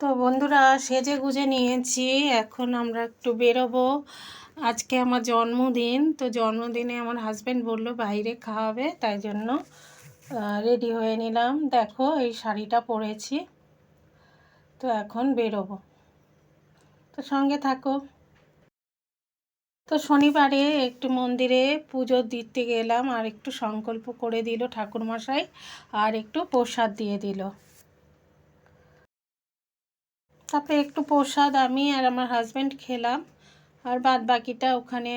তো বন্ধুরা সেজে গুজে নিয়েছি, এখন আমরা একটু বেরোবো। আজকে আমার জন্মদিন, তো জন্মদিনে আমার হাজব্যান্ড বলল বাইরে খাওয়াবে, তাই জন্য রেডি হয়ে নিলাম। দেখো, এই শাড়িটা পরেছি। তো এখন বেরোবো। তো সঙ্গে থাকো। তো শনিবারে একটু মন্দিরে পুজো দিতে গেলাম, আর একটু সংকল্প করে দিল ঠাকুরমশাই, আর একটু প্রসাদ দিয়ে দিল। তারপরে একটু প্রসাদ আমি আর আমার হাজব্যান্ড খেলাম। আর বাদ বাকিটা ওখানে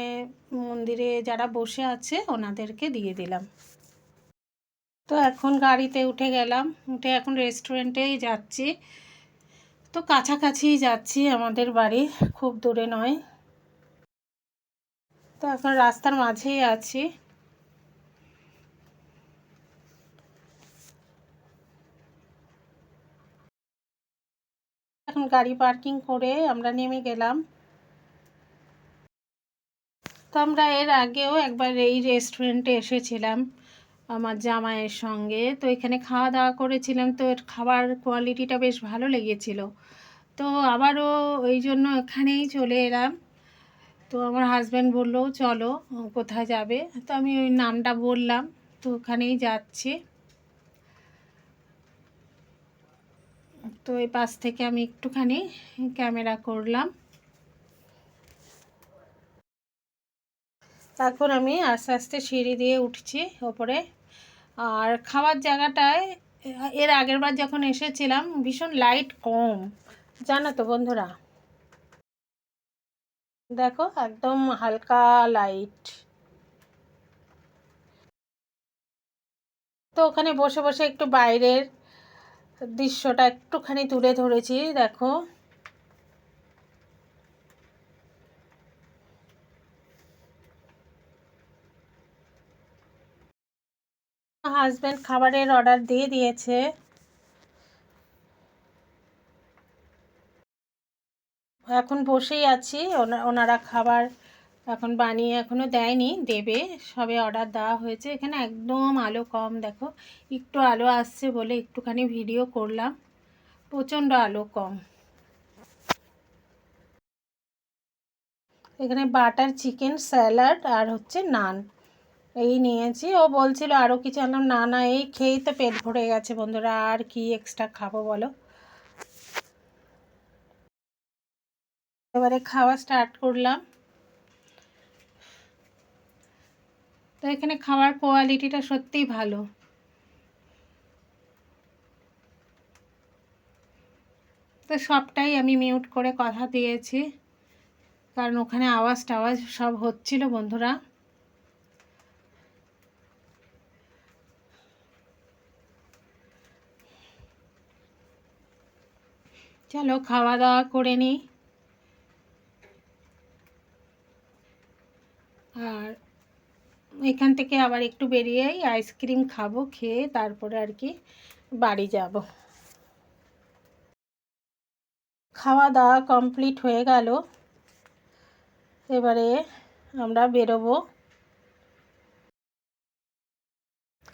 মন্দিরে যারা বসে আছে, ওনাদেরকে দিয়ে দিলাম। তো এখন গাড়িতে উঠে গেলাম। উঠে এখন রেস্টুরেন্টেই যাচ্ছি। তো কাছাকাছিই যাচ্ছি আমাদের বাড়ি, খুব দূরে নয়। তো এখন রাস্তার মাঝেই আছি। গাড়ি পার্কিং করে আমরা নেমে গেলাম। তো আমরা এর আগেও একবার এই রেস্টুরেন্টে এসেছিলাম আমার জামাইয়ের সঙ্গে। তো এখানে খাওয়া দাওয়া করেছিলাম। তো এর খাবার কোয়ালিটিটা বেশ ভালো লেগেছিল। তো আবারও ওই জন্য এখানেই চলে এলাম। তো আমার হাজব্যান্ড বলল, চলো, কোথায় যাবে? তো আমি ওই নামটা বললাম। তো ওখানেই যাচ্ছি। তো এই পাশ থেকে আমি একটুখানি ক্যামেরা করলাম। এখন আমি আস্তে আস্তে সিঁড়ি দিয়ে উঠছি ওপরে। আর খাওয়ার জায়গাটায়, এর আগের বার যখন এসেছিলাম, ভীষণ লাইট কম। জানো তো বন্ধুরা? দেখো, একদম হালকা লাইট তো ওখানে বসে বসে একটু বাইরের দৃশ্যটা একটুখানি তুলে ধরেছি, দেখো। হাজব্যান্ড খাবারের অর্ডার দিয়ে দিয়েছে। এখন বসেই আছি ওনারা খাবার এখন বানিয়ে এখনও দেয়নি, দেবে। সবে অর্ডার দেওয়া হয়েছে। এখানে একদম আলো কম, দেখো। একটু আলো আসছে বলে একটুখানি ভিডিও করলাম। প্রচণ্ড আলো কম। এখানে বাটার চিকেন স্যালাড আর হচ্ছে নান এই নিয়েছি। ও বলছিল আরও কিছু। আনলাম না না, এই খেয়েই তো পেট ভরে গেছে বন্ধুরা। আর কি এক্সট্রা খাব বলো? এবারে খাওয়া স্টার্ট করলাম। তো এখানে খাওয়ার কোয়ালিটিটা সত্যিই ভালো। তো সবটাই আমি মিউট করে কথা দিয়েছি, কারণ ওখানে আওয়াজ টাওয়াজ সব হচ্ছিল বন্ধুরা। চলো খাওয়া দাওয়া করে নিই আর এখান থেকে আবার একটু বেরিয়েই আইসক্রিম খাব, খেয়ে তারপরে আর কি বাড়ি যাব। খাওয়া দাওয়া কমপ্লিট হয়ে গেল। এবারে আমরা বেরোবো।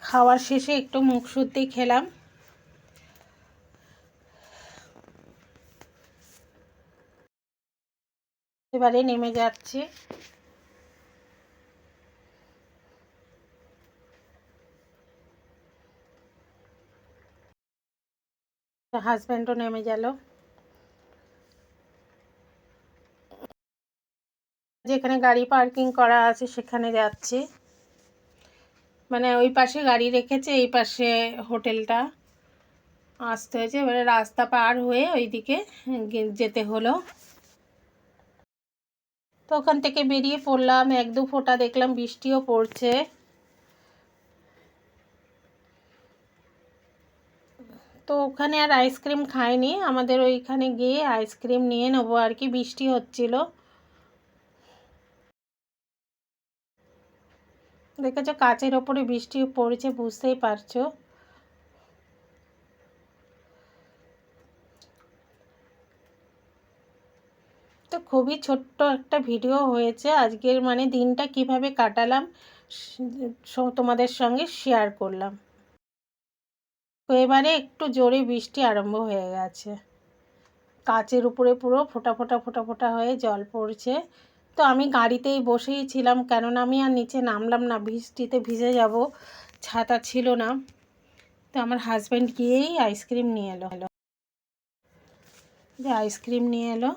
খাওয়ার শেষে একটু মুখ শুদ্ধি খেলাম। এবারে নেমে যাচ্ছে। হাজব্যান্ডও নেমে গেল। যেখানে গাড়ি পার্কিং করা আছে সেখানে যাচ্ছি। মানে ওই পাশে গাড়ি রেখেছে, এই পাশে হোটেলটা। আসতে হয়েছে, এবারে রাস্তা পার হয়ে ওইদিকে যেতে হলো। তো ওখান থেকে বেরিয়ে পড়লাম, এক দু ফোঁটা দেখলাম বৃষ্টিও পড়ছে। তো ওখানে আর আইসক্রিম খাইনি। আমাদের ওইখানে গিয়ে আইসক্রিম নিয়ে নেব আর কি, বৃষ্টি হচ্ছিল। দেখেছ কাচের ওপরে বৃষ্টি পড়েছে, বুঝতেই পারছ। তো খুবই ছোট্ট একটা ভিডিও হয়েছে, আজকের মানে দিনটা কীভাবে কাটালাম তোমাদের সঙ্গে শেয়ার করলাম। তো এবারে একটু জোরে বৃষ্টি আরম্ভ হয়ে গেছে। কাচের উপরে পুরো ফোটা ফোটা ফোঁটা ফোঁটা হয়ে জল পড়ছে। তো আমি গাড়িতেই বসেই ছিলাম, কেননা আমি আর নিচে নামলাম না, বৃষ্টিতে ভিজে যাব, ছাতা ছিল না। তো আমার হাজব্যান্ড গিয়েই আইসক্রিম নিয়ে এলো। হলো যে আইসক্রিম নিয়ে এলো।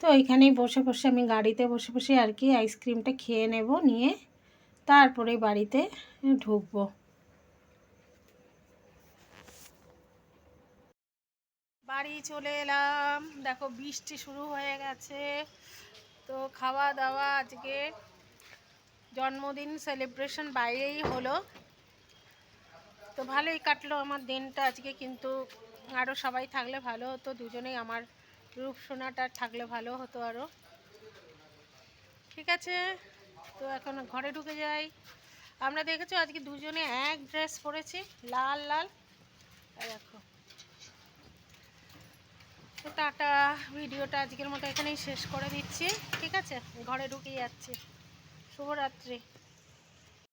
তো ওইখানেই বসে বসে আমি গাড়িতে বসে বসে আর কি আইসক্রিমটা খেয়ে নেব, নিয়ে তারপরে বাড়িতে ঢুকবো। বাড়ি চলে এলাম। দেখো, বৃষ্টি শুরু হয়ে গেছে। তো খাওয়া দাওয়া আজকে জন্মদিন সেলিব্রেশন বাইরেই হলো। তো ভালোই কাটলো আমার দিনটা আজকে, কিন্তু আরও সবাই থাকলে ভালো হতো, দুজনেই আমার রূপসোনাটা থাকলে ভালো হতো আরও ঠিক আছে? তো এখন ঘরে ঢুকে যাই। আমরা দেখেছ আজকে দুজনে এক ড্রেস পরেছি, লাল লাল। দেখো তো টাটা, ভিডিওটা আজকের মতো এখানেই শেষ করে দিচ্ছি। ঠিক আছে? ঘরে ঢুকে যাচ্ছি। শুভরাত্রি।